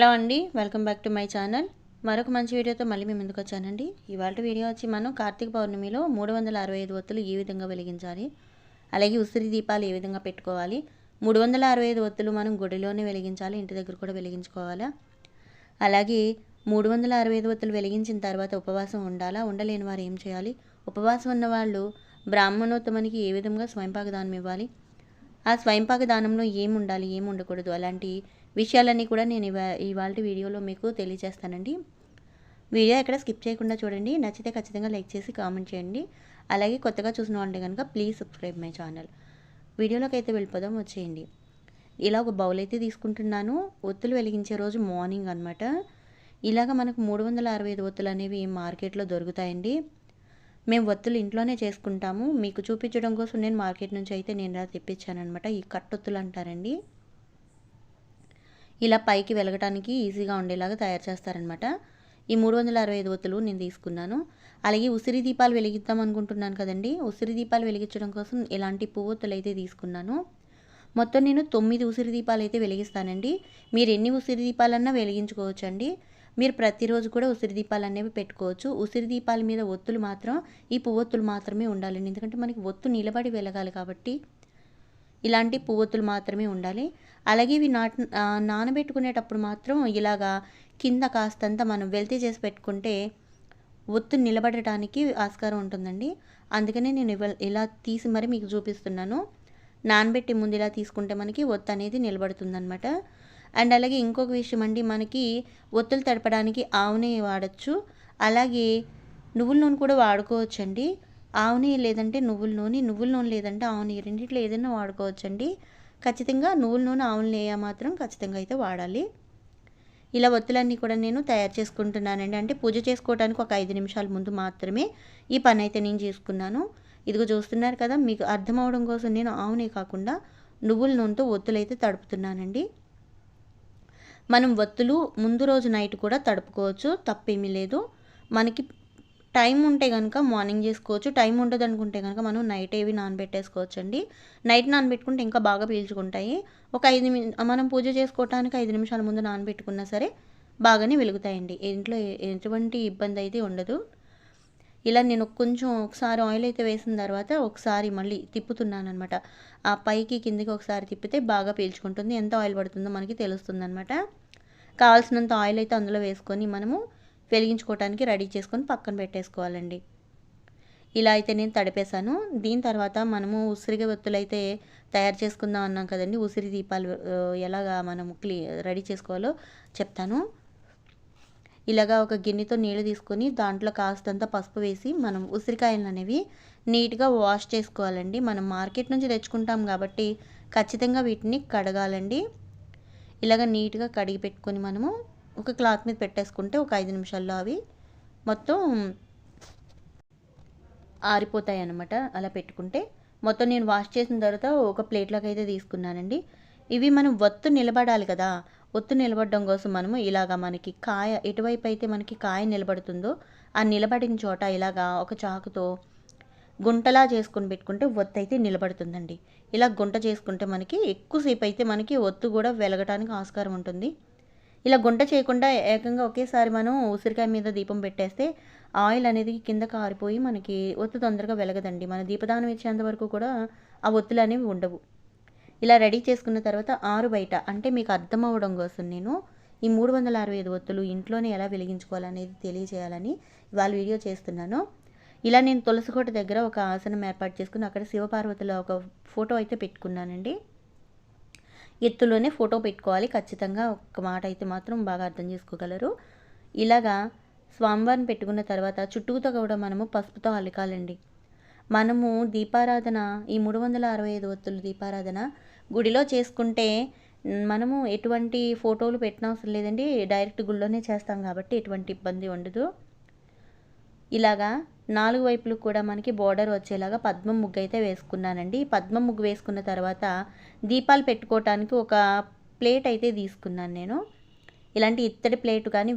Hello అండి welcome back to my channel. మరొక మంచి వీడియోతో మళ్ళీ మేము ముందుకు వచ్చానండి. ఇవాళ వీడియో వచ్చి మనం కార్తీక పౌర్ణమిలో మూడు వందల అరవై ఐదు ఒత్తులు ఏ విధంగా వెలిగించాలి అలాగే ఉసిరి దీపాలు ఏ విధంగా పెట్టుకోవాలి మూడు వందల అరవై ఐదు ఒత్తులు మనం గుడిలోనే వెలిగించాలి ఇంటి దగ్గర కూడా వెలిగించుకోవాలా? అలాగే మూడు వందల అరవై ఐదు ఒత్తులు వెలిగించిన తర్వాత ఉపవాసం ఉండాలా? ఉండలేని వారు ఏం చేయాలి? ఉపవాసం ఉన్న వాళ్ళు బ్రాహ్మణోత్తమనికి ఏ విధంగా స్వయంపాక దానం ఇవ్వాలి? ఆ స్వయంపాక దానంలో ఏం ఉండాలి? ఏం ఉండకూడదు? అలాంటి విషయాలన్నీ కూడా నేను ఇవా ఇవాళ వీడియోలో మీకు తెలియజేస్తానండి. వీడియో ఎక్కడ స్కిప్ చేయకుండా చూడండి. నచ్చితే ఖచ్చితంగా లైక్ చేసి కామెంట్ చేయండి. అలాగే కొత్తగా చూసిన వాళ్ళంటే కనుక ప్లీజ్ సబ్స్క్రైబ్ మై ఛానల్. వీడియోలోకి అయితే వెళ్ళిపోదాం వచ్చేయండి. ఇలా ఒక బౌల్ అయితే తీసుకుంటున్నాను. ఒత్తులు వెలిగించే రోజు మార్నింగ్ అనమాట ఇలాగ మనకు మూడు వందల అరవై ఐదు ఒత్తులు అనేవి మార్కెట్లో దొరుకుతాయండి. మేము ఒత్తులు ఇంట్లోనే చేసుకుంటాము. మీకు చూపించడం కోసం నేను మార్కెట్ నుంచి అయితే నేను తెప్పించాను అనమాట ఈ కట్టొత్తులు అంటారండి. ఇలా పైకి వెలగటానికి ఈజీగా ఉండేలాగా తయారు చేస్తారనమాట ఈ మూడు వందల అరవై ఐదు ఒత్తులు నేను తీసుకున్నాను. అలాగే ఉసిరి దీపాలు వెలిగిద్దాం అనుకుంటున్నాను కదండి. ఉసిరి దీపాలు వెలిగించడం కోసం ఇలాంటి పువ్వొత్తులు అయితే తీసుకున్నాను. మొత్తం నేను తొమ్మిది ఉసిరి దీపాలు అయితే వెలిగిస్తానండి. మీరు ఎన్ని ఉసిరి దీపాలన్నా వెలిగించుకోవచ్చు అండి మీరు ప్రతిరోజు కూడా ఉసిరి దీపాలు అనేవి పెట్టుకోవచ్చు. ఉసిరి దీపాల మీద ఒత్తులు మాత్రం ఈ పువ్వొత్తులు మాత్రమే ఉండాలండి. ఎందుకంటే మనకి ఒత్తు నిలబడి వెలగాలి కాబట్టి ఇలాంటి పువ్వొత్తులు మాత్రమే ఉండాలి. అలాగే ఇవి నాట్ నానబెట్టుకునేటప్పుడు మాత్రం ఇలాగా కింద కాస్తంత మనం వెల్తీ చేసి పెట్టుకుంటే ఒత్తు నిలబడటానికి ఆస్కారం ఉంటుందండి. అందుకనే నేను ఇలా తీసి మరి మీకు చూపిస్తున్నాను. నానబెట్టి ముందు ఇలా తీసుకుంటే మనకి ఒత్తు అనేది నిలబడుతుందనమాట అండ్ అలాగే ఇంకొక విషయం అండి మనకి ఒత్తులు తడపడానికి ఆవునే వాడచ్చు. అలాగే నువ్వుల నూనె కూడా వాడుకోవచ్చండి. ఆవు నెయ్యి లేదంటే నువ్వుల నూనె నువ్వుల నూనె లేదంటే ఆవు నెయ్యి రెండిట్లో ఏదైనా వాడుకోవచ్చండి. ఖచ్చితంగా నువ్వుల నూనె ఆవుల నేయ మాత్రం ఖచ్చితంగా అయితే వాడాలి. ఇలా ఒత్తులన్నీ కూడా నేను తయారు చేసుకుంటున్నానండి. అంటే పూజ చేసుకోవడానికి ఒక ఐదు నిమిషాల ముందు మాత్రమే ఈ పని అయితే నేను చేసుకున్నాను. ఇదిగో చూస్తున్నారు కదా మీకు అర్థం అవడం కోసం నేను ఆవునే కాకుండా నువ్వుల నూనెతో ఒత్తులు అయితే తడుపుతున్నానండి. మనం ఒత్తులు ముందు రోజు నైట్ కూడా తడుపుకోవచ్చు తప్పేమీ లేదు. మనకి టైం ఉంటే కనుక మార్నింగ్ చేసుకోవచ్చు. టైం ఉండదు అనుకుంటే కనుక మనం నైట్ ఏవి నానబెట్టేసుకోవచ్చు అండి నైట్ నానబెట్టుకుంటే ఇంకా బాగా పీల్చుకుంటాయి. ఒక ఐదు మనం పూజ చేసుకోవటానికి ఐదు నిమిషాల ముందు నానబెట్టుకున్నా సరే బాగానే వెలుగుతాయండి. ఇంట్లో ఎటువంటి ఇబ్బంది అయితే ఉండదు. ఇలా నేను కొంచెం ఒకసారి ఆయిల్ అయితే వేసిన తర్వాత ఒకసారి మళ్ళీ తిప్పుతున్నాను అనమాట ఆ పైకి కిందికి ఒకసారి తిప్పితే బాగా పీల్చుకుంటుంది. ఎంత ఆయిల్ పడుతుందో మనకి తెలుస్తుంది అనమాట కావాల్సినంత ఆయిల్ అయితే అందులో వేసుకొని మనము వెలిగించుకోవటానికి రెడీ చేసుకొని పక్కన పెట్టేసుకోవాలండి. ఇలా అయితే నేను తడిపేశాను. దీని తర్వాత మనము ఉసిరిగ ఒత్తులైతే అయితే తయారు చేసుకుందాం అన్నాం కదండి. ఉసిరి దీపాలు ఎలాగా మనము క్లీ రెడీ చేసుకోవాలో చెప్తాను. ఇలాగా ఒక గిన్నెతో నీళ్ళు తీసుకొని దాంట్లో కాస్తంత పసుపు వేసి మనం ఉసిరికాయలు అనేవి నీట్గా వాష్ చేసుకోవాలండి. మనం మార్కెట్ నుంచి తెచ్చుకుంటాం కాబట్టి ఖచ్చితంగా వీటిని కడగాలండి. ఇలాగ నీట్గా కడిగి పెట్టుకొని మనము ఒక క్లాత్ మీద పెట్టేసుకుంటే ఒక ఐదు నిమిషాల్లో అవి మొత్తం ఆరిపోతాయి అన్నమాట అలా పెట్టుకుంటే మొత్తం నేను వాష్ చేసిన తర్వాత ఒక ప్లేట్లోకి అయితే తీసుకున్నానండి. ఇవి మనం ఒత్తు నిలబడాలి కదా. ఒత్తు నిలబడడం కోసం మనము ఇలాగా మనకి కాయ ఎటువైపు అయితే మనకి కాయ నిలబడుతుందో ఆ నిలబడిన చోట ఇలాగా ఒక చాకుతో గుంటలా చేసుకొని పెట్టుకుంటే ఒత్తు అయితే నిలబడుతుందండి. ఇలా గుంట చేసుకుంటే మనకి ఎక్కువసేపు అయితే మనకి ఒత్తు కూడా వెలగటానికి ఆస్కారం ఉంటుంది. ఇలా గుంట చేయకుండా ఏకంగా ఒకేసారి మనం ఉసిరికాయ మీద దీపం పెట్టేస్తే ఆయిల్ అనేది కింద కారిపోయి మనకి ఒత్తు తొందరగా వెలగదండి. మన దీపదానం ఇచ్చేంత వరకు కూడా ఆ ఒత్తులు అనేవి ఉండవు. ఇలా రెడీ చేసుకున్న తర్వాత ఆరు బయట అంటే మీకు అర్థం అవ్వడం కోసం నేను ఈ మూడు వందల అరవై ఐదు ఒత్తులు ఇంట్లోనే ఎలా వెలిగించుకోవాలనేది తెలియజేయాలని ఇవాళ వీడియో చేస్తున్నాను. ఇలా నేను తులసికోట దగ్గర ఒక ఆసనం ఏర్పాటు చేసుకుని అక్కడ శివపార్వతుల ఒక ఫోటో అయితే పెట్టుకున్నానండి. ఎత్తులోనే ఫోటో పెట్టుకోవాలి. ఖచ్చితంగా ఒక మాట అయితే మాత్రం బాగా అర్థం చేసుకోగలరు. ఇలాగా స్వామివారిని పెట్టుకున్న తర్వాత చుట్టూతో కూడా మనము పసుపుతో అలికాలండి మనము దీపారాధన ఈ మూడు వందల అరవై ఐదు ఒత్తులు దీపారాధన గుడిలో చేసుకుంటే మనము ఎటువంటి ఫోటోలు పెట్టిన అవసరం లేదండి. డైరెక్ట్ గుడిలోనే చేస్తాం కాబట్టి ఎటువంటి ఇబ్బంది ఉండదు. ఇలాగా నాలుగు వైపులు కూడా మనకి బోర్డర్ వచ్చేలాగా పద్మం ముగ్గు అయితే వేసుకున్నానండి. పద్మం ముగ్గు వేసుకున్న తర్వాత దీపాలు పెట్టుకోవటానికి ఒక ప్లేట్ అయితే తీసుకున్నాను నేను. ఇలాంటి ఇత్తడి ప్లేట్ కానీ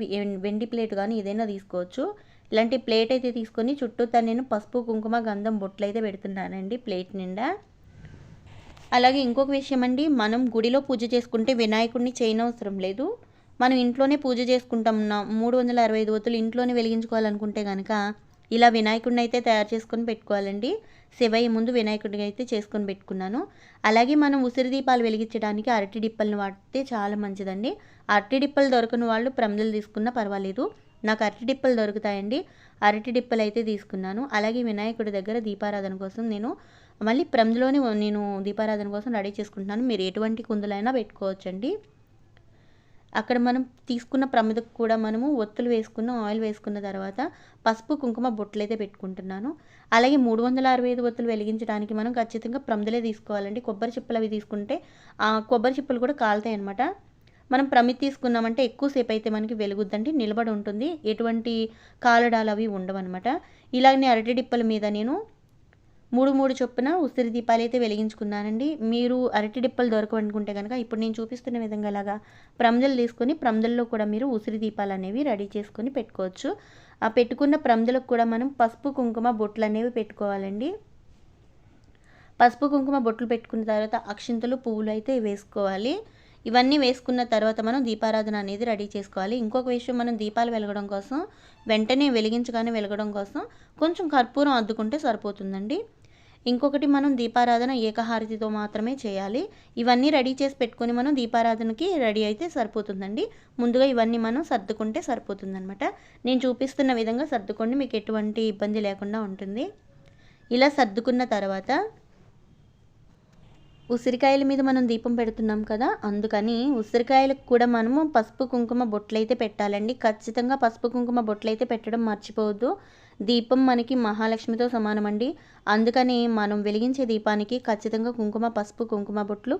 వెండి ప్లేట్ కానీ ఏదైనా తీసుకోవచ్చు. ఇలాంటి ప్లేట్ అయితే తీసుకొని చుట్టూతా నేను పసుపు కుంకుమ గంధం బొట్లు అయితే పెడుతున్నానండి ప్లేట్ నిండా. అలాగే ఇంకొక విషయం అండి మనం గుడిలో పూజ చేసుకుంటే వినాయకుడిని చేయనవసరం లేదు. మనం ఇంట్లోనే పూజ చేసుకుంటాం. మూడు వందల అరవై ఐదు ఒత్తులు ఇంట్లోనే వెలిగించుకోవాలనుకుంటే కనుక ఇలా వినాయకుడిని అయితే తయారు చేసుకొని పెట్టుకోవాలండి. శివయ్య ముందు వినాయకుడిని అయితే చేసుకొని పెట్టుకున్నాను. అలాగే మనం ఉసిరి దీపాలు వెలిగించడానికి అరటి డిప్పలను వాడితే చాలా మంచిదండి. అరటి డిప్పలు దొరకని వాళ్ళు ప్రమిదలు తీసుకున్నా పర్వాలేదు. నాకు అరటి డిప్పలు దొరుకుతాయండి. అరటి డిప్పలు అయితే తీసుకున్నాను. అలాగే వినాయకుడి దగ్గర దీపారాధన కోసం నేను మళ్ళీ ప్రమిదలోనే నేను దీపారాధన కోసం రెడీ చేసుకుంటున్నాను. మీరు ఎటువంటి కుందులైనా పెట్టుకోవచ్చండి. అక్కడ మనం తీసుకున్న ప్రమిదకు కూడా మనము ఒత్తులు వేసుకున్న ఆయిల్ వేసుకున్న తర్వాత పసుపు కుంకుమ బొట్లు అయితే పెట్టుకుంటున్నాను. అలాగే మూడు వందల అరవై ఐదు ఒత్తులు వెలిగించడానికి మనం ఖచ్చితంగా ప్రమిదలే తీసుకోవాలండి. కొబ్బరి చిప్పలు అవి తీసుకుంటే ఆ కొబ్బరి చిప్పలు కూడా కాలుతాయి అనమాట మనం ప్రమిది తీసుకున్నామంటే ఎక్కువసేపు అయితే మనకి వెలుగుద్దండి నిలబడి ఉంటుంది. ఎటువంటి కాలడాలు అవి ఉండవన్నమాట. ఇలాగనే అరటి డిప్పల మీద నేను మూడు మూడు చొప్పున ఉసిరి దీపాలు అయితే వెలిగించుకున్నానండి. మీరు అరటి డిప్పలు దొరకవనుకుంటే కనుక ఇప్పుడు నేను చూపిస్తున్న విధంగా అలాగా తీసుకొని ప్రమిదల్లో కూడా మీరు ఉసిరి దీపాలు అనేవి రెడీ చేసుకొని పెట్టుకోవచ్చు. ఆ పెట్టుకున్న ప్రమిదలకు కూడా మనం పసుపు కుంకుమ బొట్లు అనేవి పెట్టుకోవాలండి. పసుపు కుంకుమ బొట్లు పెట్టుకున్న తర్వాత అక్షింతలు పువ్వులు అయితే వేసుకోవాలి. ఇవన్నీ వేసుకున్న తర్వాత మనం దీపారాధన అనేది రెడీ చేసుకోవాలి. ఇంకొక విషయం మనం దీపాలు వెలగడం కోసం వెంటనే వెలిగించగానే వెలగడం కోసం కొంచెం కర్పూరం అద్దుకుంటే సరిపోతుందండి. ఇంకొకటి మనం దీపారాధన ఏకహారతితో మాత్రమే చేయాలి. ఇవన్నీ రెడీ చేసి పెట్టుకొని మనం దీపారాధనకి రెడీ అయితే సరిపోతుందండి. ముందుగా ఇవన్నీ మనం సర్దుకుంటే సరిపోతుందనమాట నేను చూపిస్తున్న విధంగా సర్దుకోండి మీకు ఎటువంటి ఇబ్బంది లేకుండా ఉంటుంది. ఇలా సర్దుకున్న తర్వాత ఉసిరికాయల మీద మనం దీపం పెడుతున్నాం కదా అందుకని ఉసిరికాయలకు కూడా మనము పసుపు కుంకుమ బొట్లయితే పెట్టాలండి. ఖచ్చితంగా పసుపు కుంకుమ బొట్లయితే పెట్టడం మర్చిపోవద్దు. దీపం మనకి మహాలక్ష్మితో సమానం అండి అందుకని మనం వెలిగించే దీపానికి ఖచ్చితంగా కుంకుమ పసుపు కుంకుమ బొట్లు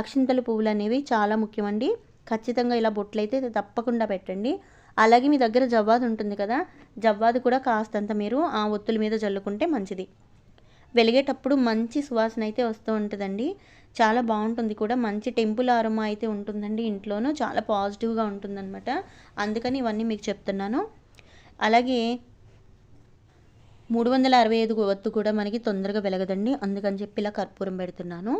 అక్షింతల పువ్వులు అనేవి చాలా ముఖ్యమండి. ఖచ్చితంగా ఇలా బొట్లయితే తప్పకుండా పెట్టండి. అలాగే మీ దగ్గర జవ్వాదు ఉంటుంది కదా జవ్వాదు కూడా కాస్తంత మీరు ఆ ఒత్తుల మీద జల్లుకుంటే మంచిది. వెలిగేటప్పుడు మంచి సువాసన అయితే వస్తూ ఉంటుందండి. చాలా బాగుంటుంది కూడా. మంచి టెంపుల్ ఆరమా అయితే ఉంటుందండి ఇంట్లోనూ. చాలా పాజిటివ్గా ఉంటుందన్నమాట. అందుకని ఇవన్నీ మీకు చెప్తున్నాను. అలాగే మూడు వందల అరవై ఐదు ఒత్తు కూడా మనకి తొందరగా వెలగదండి. అందుకని చెప్పి ఇలా కర్పూరం పెడుతున్నాను.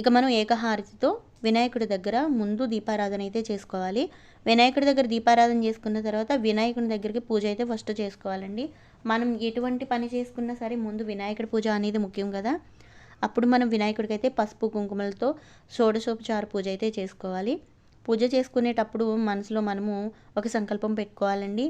ఇక మనం ఏకహారతితో వినాయకుడి దగ్గర ముందు దీపారాధన అయితే చేసుకోవాలి. వినాయకుడి దగ్గర దీపారాధన చేసుకున్న తర్వాత వినాయకుడి దగ్గరికి పూజ అయితే ఫస్ట్ చేసుకోవాలండి. మనం ఎటువంటి పని చేసుకున్నా సరే ముందు వినాయకుడి పూజ అనేది ముఖ్యం కదా. అప్పుడు మనం వినాయకుడికి అయితే పసుపు కుంకుమలతో షోడశోపచార పూజ అయితే చేసుకోవాలి. పూజ చేసుకునేటప్పుడు మనసులో మనము ఒక సంకల్పం పెట్టుకోవాలండి.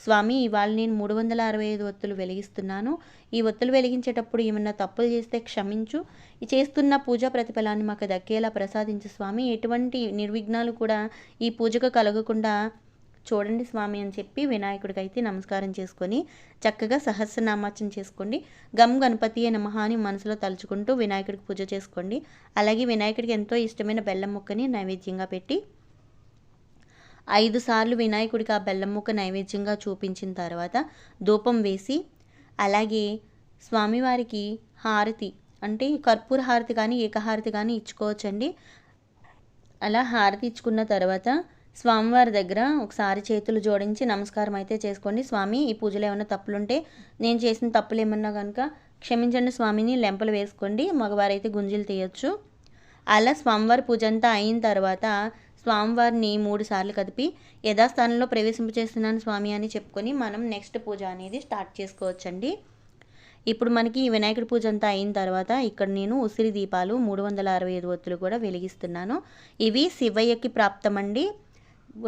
స్వామి ఇవాళ నేను మూడు వందల అరవై ఐదు ఒత్తులు వెలిగిస్తున్నాను. ఈ ఒత్తులు వెలిగించేటప్పుడు ఏమన్నా తప్పులు చేస్తే క్షమించు. ఈ చేస్తున్న పూజా ప్రతిఫలాన్ని మాకు దక్కేలా ప్రసాదించు స్వామి. ఎటువంటి నిర్విఘ్నాలు కూడా ఈ పూజకు కలగకుండా చూడండి స్వామి అని చెప్పి వినాయకుడికి అయితే నమస్కారం చేసుకొని చక్కగా సహస్రనామాచం చేసుకోండి. గమ్ గణపతి నమః అని మనసులో తలుచుకుంటూ వినాయకుడికి పూజ చేసుకోండి. అలాగే వినాయకుడికి ఎంతో ఇష్టమైన బెల్లం ముక్కని నైవేద్యంగా పెట్టి ఐదు సార్లు వినాయకుడికి ఆ బెల్లం ముక్క నైవేద్యంగా చూపించిన తర్వాత ధూపం వేసి అలాగే స్వామివారికి హారతి అంటే కర్పూర హారతి కానీ ఏకహారతి కానీ ఇచ్చుకోవచ్చండి. అలా హారతి ఇచ్చుకున్న తర్వాత స్వామివారి దగ్గర ఒకసారి చేతులు జోడించి నమస్కారం అయితే చేసుకోండి. స్వామి ఈ పూజలో ఏమైనా తప్పులుంటే నేను చేసిన తప్పులు ఏమన్నా కనుక క్షమించండి స్వామిని లెంపలు వేసుకోండి మగవారైతే గుంజీలు తీయచ్చు. అలా స్వామివారి పూజ అంతా అయిన తర్వాత స్వామివారిని మూడుసార్లు కదిపి యథాస్థానంలో ప్రవేశింపచేస్తున్నాను స్వామి అని చెప్పుకొని మనం నెక్స్ట్ పూజ అనేది స్టార్ట్ చేసుకోవచ్చండి. ఇప్పుడు మనకి వినాయకుడి పూజ అంతా అయిన తర్వాత ఇక్కడ నేను ఉసిరి దీపాలు మూడు వందల అరవై ఐదు ఒత్తులు కూడా వెలిగిస్తున్నాను. ఇవి శివయ్యకి ప్రాప్తమండి.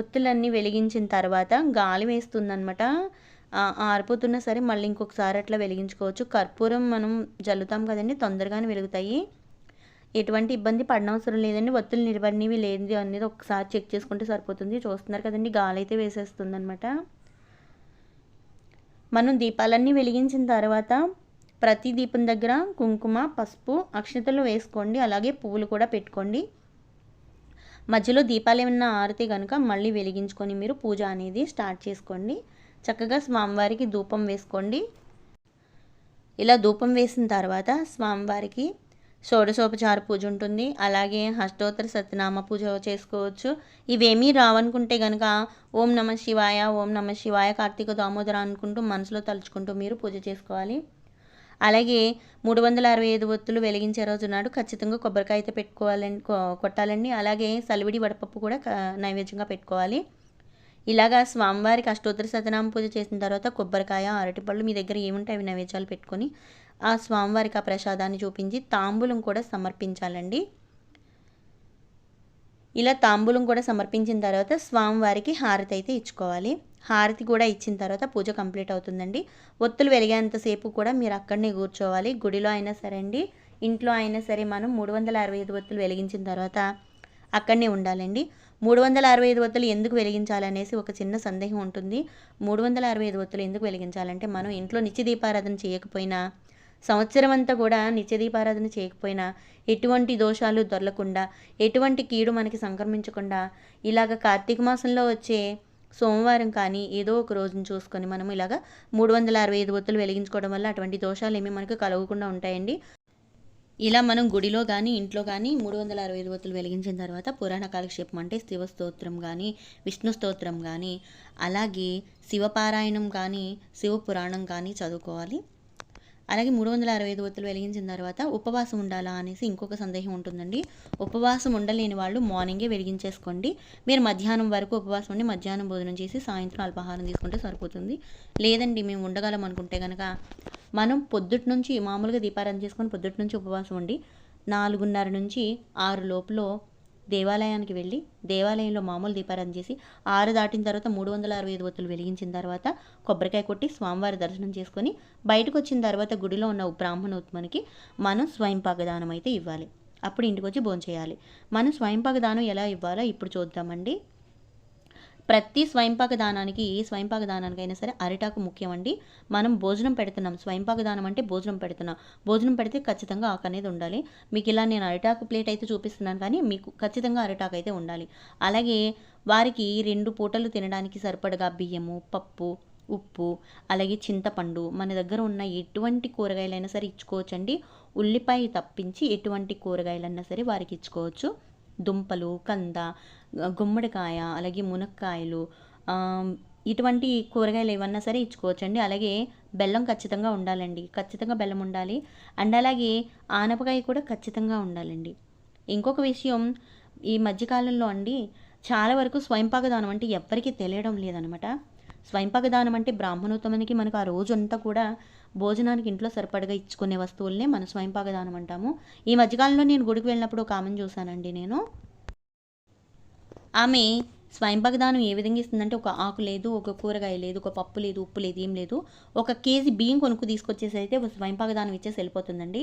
ఒత్తులన్నీ వెలిగించిన తర్వాత గాలి వేస్తుందనమాట ఆరిపోతున్నా సరే మళ్ళీ ఇంకొకసారి అట్లా వెలిగించుకోవచ్చు. కర్పూరం మనం జల్లుతాం కదండి తొందరగానే వెలుగుతాయి. ఎటువంటి ఇబ్బంది పడనవసరం లేదండి. ఒత్తులు నిలబడినవి లేనిది అనేది ఒకసారి చెక్ చేసుకుంటే సరిపోతుంది. చూస్తున్నారు కదండి గాలి అయితే వేసేస్తుంది అనమాట మనం దీపాలన్నీ వెలిగించిన తర్వాత ప్రతి దీపం దగ్గర కుంకుమ పసుపు అక్షతలు వేసుకోండి. అలాగే పువ్వులు కూడా పెట్టుకోండి. మధ్యలో దీపాలు ఏమన్నా ఆరితే కనుక మళ్ళీ వెలిగించుకొని మీరు పూజ అనేది స్టార్ట్ చేసుకోండి. చక్కగా స్వామివారికి ధూపం వేసుకోండి. ఇలా ధూపం వేసిన తర్వాత స్వామివారికి షోడశోపచార పూజ ఉంటుంది. అలాగే హస్తోత్తర సత్యనామ పూజ చేసుకోవచ్చు. ఇవేమీ రావనుకుంటే కనుక ఓం నమ శివాయ ఓం నమ శివాయ కార్తీక దామోదర అనుకుంటూ మనసులో తలుచుకుంటూ మీరు పూజ చేసుకోవాలి. అలాగే మూడు వందల అరవై ఐదు ఒత్తులు వెలిగించే రోజు నాడు ఖచ్చితంగా కొబ్బరికాయ అయితే పెట్టుకోవాలండి కొట్టాలండి. అలాగే సలివిడి వడపప్పు కూడా నైవేద్యంగా పెట్టుకోవాలి. ఇలాగా స్వామివారికి అష్టోత్తర సతనామ పూజ చేసిన తర్వాత కొబ్బరికాయ అరటిపళ్ళు మీ దగ్గర ఏముంటే అవి నైవేద్యాలు పెట్టుకొని ఆ స్వామివారికి ఆ ప్రసాదాన్ని చూపించి తాంబూలం కూడా సమర్పించాలండి. ఇలా తాంబూలం కూడా సమర్పించిన తర్వాత స్వామివారికి హారతి అయితే ఇచ్చుకోవాలి. హారతి కూడా ఇచ్చిన తర్వాత పూజ కంప్లీట్ అవుతుందండి. ఒత్తులు వెలిగేంతసేపు కూడా మీరు అక్కడనే కూర్చోవాలి. గుడిలో అయినా సరే అండి ఇంట్లో అయినా సరే మనం మూడు వందల అరవై ఐదు ఒత్తులు వెలిగించిన తర్వాత అక్కడనే ఉండాలండి. మూడు వందల అరవై ఐదు ఒత్తులు ఎందుకు వెలిగించాలనేసి ఒక చిన్న సందేహం ఉంటుంది. మూడు వందల అరవై ఐదు ఒత్తులు ఎందుకు వెలిగించాలంటే మనం ఇంట్లో నిత్య దీపారాధన చేయకపోయినా సంవత్సరం అంతా కూడా నిత్యదీపారాధన చేయకపోయినా ఎటువంటి దోషాలు దొరలకుండా ఎటువంటి కీడు మనకి సంక్రమించకుండా ఇలాగ కార్తీక మాసంలో వచ్చే సోమవారం కానీ ఏదో ఒక రోజును చూసుకొని మనం ఇలాగ మూడు వందల అరవై ఐదు ఒత్తులు వెలిగించుకోవడం వల్ల అటువంటి దోషాలు ఏమీ మనకు కలగకుండా ఉంటాయండి. ఇలా మనం గుడిలో కానీ ఇంట్లో కానీ మూడు వందల అరవై ఐదు ఒత్తులు వెలిగించిన తర్వాత పురాణ కాలక్షేపం అంటే శివ స్తోత్రం కానీ విష్ణు స్తోత్రం కానీ అలాగే శివపారాయణం కానీ శివ పురాణం కానీ చదువుకోవాలి. అలాగే మూడు వందల అరవై ఐదు ఒత్తులు వెలిగించిన తర్వాత ఉపవాసం ఉండాలా అనేసి ఇంకొక సందేహం ఉంటుందండి. ఉపవాసం ఉండలేని వాళ్ళు మార్నింగే వెలిగించేసుకోండి. మీరు మధ్యాహ్నం వరకు ఉపవాసం ఉండి మధ్యాహ్నం భోజనం చేసి సాయంత్రం అల్పాహారం తీసుకుంటే సరిపోతుంది. లేదండి మేము ఉండగలం అనుకుంటే కనుక మనం పొద్దుటి నుంచి మామూలుగా దీపారాధన చేసుకొని పొద్దుటి నుంచి ఉపవాసం ఉండి నాలుగున్నర నుంచి ఆరు లోపల దేవాలయానికి వెళ్ళి దేవాలయంలో మామూలు దీపారాధన చేసి ఆరు దాటిన తర్వాత మూడు వందల అరవై ఐదు ఒత్తులు వెలిగించిన తర్వాత కొబ్బరికాయ కొట్టి స్వామివారి దర్శనం చేసుకొని బయటకు వచ్చిన తర్వాత గుడిలో ఉన్న బ్రాహ్మణోత్మనికి మనం స్వయంపాక దానం అయితే ఇవ్వాలి. అప్పుడు ఇంటికి వచ్చి భోంచేయాలి. మనం స్వయంపాక దానం ఎలా ఇవ్వాలో ఇప్పుడు చూద్దామండి. ప్రతి స్వయంపాక దానానికి ఏ స్వయంపాక దానానికైనా సరే అరిటాకు ముఖ్యమండి. మనం భోజనం పెడుతున్నాం. స్వయంపాక దానం అంటే భోజనం పెడుతున్నాం. భోజనం పెడితే ఖచ్చితంగా ఆకు అనేది ఉండాలి. మీకు ఇలా నేను అరిటాకు ప్లేట్ అయితే చూపిస్తున్నాను కానీ మీకు ఖచ్చితంగా అరిటాకు అయితే ఉండాలి. అలాగే వారికి రెండు పూటలు తినడానికి సరిపడగా బియ్యము పప్పు ఉప్పు అలాగే చింతపండు. మన దగ్గర ఉన్న ఎటువంటి కూరగాయలైనా సరే ఇచ్చుకోవచ్చండి. ఉల్లిపాయ తప్పించి ఎటువంటి కూరగాయలైనా సరే వారికి ఇచ్చుకోవచ్చు. దుంపలు కంద గుమ్మడికాయ అలాగే మునక్కాయలు ఇటువంటి కూరగాయలు ఏమన్నా సరే ఇచ్చుకోవచ్చండి. అలాగే బెల్లం ఖచ్చితంగా ఉండాలండి. ఖచ్చితంగా బెల్లం ఉండాలి. అండ్ అలాగే ఆనపకాయ కూడా ఖచ్చితంగా ఉండాలండి. ఇంకొక విషయం ఈ మధ్యకాలంలో అండి చాలా వరకు స్వయంపాక దానం అంటే ఎవ్వరికీ తెలియడం లేదనమాట. స్వయంపాక దానం అంటే బ్రాహ్మణోత్తమానికి మనకు ఆ రోజంతా కూడా భోజనానికి ఇంట్లో సరిపడగా ఇచ్చుకునే వస్తువులనే మనం స్వయంపాక దానం అంటాము. ఈ మధ్యకాలంలో నేను గుడికి వెళ్ళినప్పుడు ఒక ఆమెను చూశానండి నేను. ఆమె స్వంపాకదానం ఏ విధంగా ఇస్తుందంటే ఒక ఆకు లేదు ఒక కూరగాయ లేదు ఒక పప్పు లేదు ఉప్పు లేదు ఏం లేదు. ఒక కేజీ బియ్యం కొనుక్కు తీసుకొచ్చేసి అయితే ఒక స్వయంపాక ఇచ్చేసి వెళ్ళిపోతుందండి.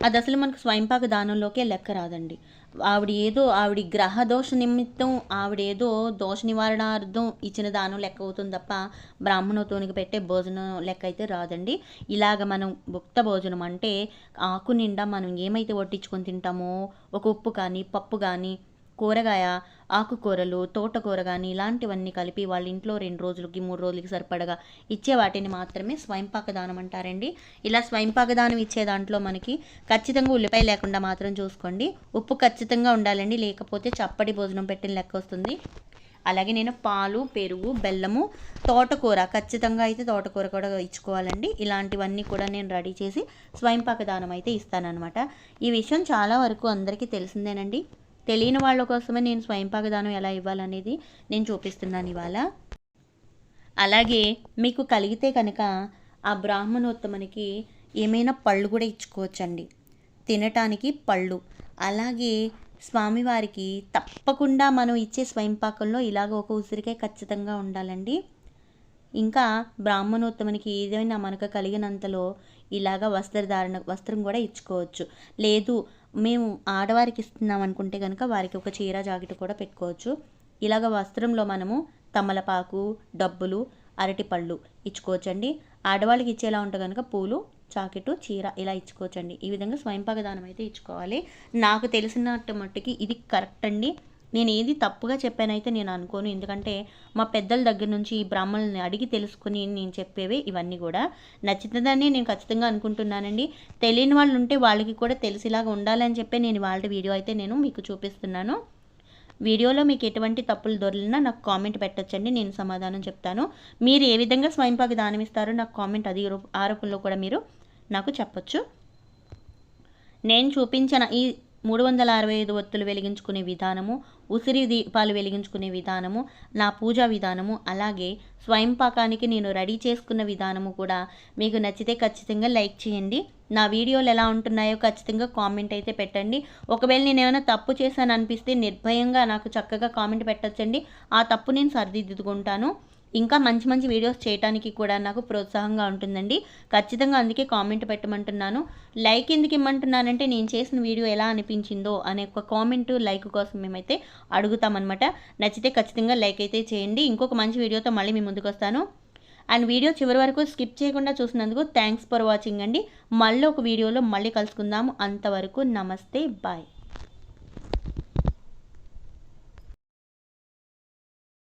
అది అసలు మనకు స్వయంపాక దానంలోకే లెక్క రాదండి. ఆవిడ ఏదో ఆవిడ గ్రహ దోష నిమిత్తం ఆవిడ ఏదో దోష నివారణార్థం ఇచ్చిన దానం లెక్క అవుతుంది తప్ప బ్రాహ్మణోత్వానికి పెట్టే భోజనం లెక్క అయితే రాదండి. ఇలాగ మనం భుక్త భోజనం అంటే ఆకు నిండా మనం ఏమైతే వడ్డించుకొని తింటామో ఒక ఉప్పు కానీ పప్పు కానీ కూరగాయ ఆకుకూరలు తోటకూర కానీ ఇలాంటివన్నీ కలిపి వాళ్ళ ఇంట్లో రెండు రోజులకి మూడు రోజులకి సరిపడగా ఇచ్చే వాటిని మాత్రమే స్వయంపాక దానం అంటారండి. ఇలా స్వయంపాక దానం ఇచ్చే దాంట్లో మనకి ఖచ్చితంగా ఉల్లిపాయ లేకుండా మాత్రం చూసుకోండి. ఉప్పు ఖచ్చితంగా ఉండాలండి లేకపోతే చప్పటి భోజనం పెట్టిన లెక్క వస్తుంది. అలాగే నేను పాలు పెరుగు బెల్లము తోటకూర ఖచ్చితంగా అయితే తోటకూర కూడా ఇచ్చుకోవాలండి. ఇలాంటివన్నీ కూడా నేను రెడీ చేసి స్వయంపాక దానం అయితే ఇస్తానన్నమాట. ఈ విషయం చాలా వరకు అందరికీ తెలిసిందేనండి. తెలియని వాళ్ళ కోసమే నేను స్వయంపాక దానం ఎలా ఇవ్వాలనేది నేను చూపిస్తున్నాను ఇవాళ. అలాగే మీకు కలిగితే కనుక ఆ బ్రాహ్మణోత్తమునికి ఏమైనా పళ్ళు కూడా ఇచ్చుకోవచ్చండి. తినటానికి పళ్ళు. అలాగే స్వామివారికి తప్పకుండా మనం ఇచ్చే స్వయంపాకంలో ఇలాగ ఒక ఉసిరికాయ ఖచ్చితంగా ఉండాలండి. ఇంకా బ్రాహ్మణోత్తమునికి ఏదైనా మనకు కలిగినంతలో ఇలాగ వస్త్రధారణ వస్త్రం కూడా ఇచ్చుకోవచ్చు. లేదు మేము ఆడవారికి ఇస్తున్నాం అనుకుంటే కనుక వారికి ఒక చీర జాకెట్ కూడా పెట్టుకోవచ్చు. ఇలాగ వస్త్రంలో మనము తమలపాకు డబ్బులు అరటిపళ్ళు ఇచ్చుకోవచ్చండి. ఆడవాళ్ళకి ఇచ్చేలా ఉంటే కనుక పూలు జాకెట్ చీర ఇలా ఇచ్చుకోవచ్చండి. ఈ విధంగా స్వయంపాక దానం అయితే ఇచ్చుకోవాలి. నాకు తెలిసినట్టు మట్టుకి ఇది కరెక్ట్ అండి. నేను ఏది తప్పుగా చెప్పానైతే నేను అనుకోను. ఎందుకంటే మా పెద్దల దగ్గర నుంచి ఈ బ్రాహ్మణుల్ని అడిగి తెలుసుకుని నేను చెప్పేవే ఇవన్నీ కూడా. నచ్చుతుందని నేను ఖచ్చితంగా అనుకుంటున్నానండి. తెలియని వాళ్ళు ఉంటే వాళ్ళకి కూడా తెలిసేలాగా ఉండాలని చెప్పి నేను వాళ్ళ వీడియో అయితే నేను మీకు చూపిస్తున్నాను. వీడియోలో మీకు ఎటువంటి తప్పులు దొరికినా నాకు కామెంట్ పెట్టచ్చండి. నేను సమాధానం చెప్తాను. మీరు ఏ విధంగా స్వయంపాకి దానం ఇస్తారో నాకు కామెంట్ అది రూ- ఆ కూడా మీరు నాకు చెప్పొచ్చు. నేను చూపించిన ఈ మూడు వందల అరవై ఐదు ఒత్తులు వెలిగించుకునే విధానము ఉసిరి దీపాలు వెలిగించుకునే విధానము నా పూజా విధానము అలాగే స్వయం పాకానికి నేను రెడీ చేసుకున్న విధానము కూడా మీకు నచ్చితే ఖచ్చితంగా లైక్ చేయండి. నా వీడియోలు ఎలా ఉంటున్నాయో ఖచ్చితంగా కామెంట్ అయితే పెట్టండి. ఒకవేళ నేను ఏమైనా తప్పు చేశాను అనిపిస్తే నిర్భయంగా నాకు చక్కగా కామెంట్ పెట్టచ్చండి. ఆ తప్పు నేను సరిదిద్దుకుంటాను. ఇంకా మంచి మంచి వీడియోస్ చేయడానికి కూడా నాకు ప్రోత్సాహంగా ఉంటుందండి. ఖచ్చితంగా అందుకే కామెంట్ పెట్టమంటున్నాను. లైక్ ఎందుకు ఇమ్మంటున్నానంటే నేను చేసిన వీడియో ఎలా అనిపించిందో అనే ఒక కామెంట్ లైక్ కోసం మేమైతే అడుగుతామన్నమాట. నచ్చితే ఖచ్చితంగా లైక్ అయితే చేయండి. ఇంకొక మంచి వీడియోతో మళ్ళీ మీ ముందుకు వస్తాను. అండ్ వీడియో చివరి వరకు స్కిప్ చేయకుండా చూసినందుకు థ్యాంక్స్ ఫర్ వాచింగ్ అండి. మళ్ళీ ఒక వీడియోలో మళ్ళీ కలుసుకుందాము. అంతవరకు నమస్తే బాయ్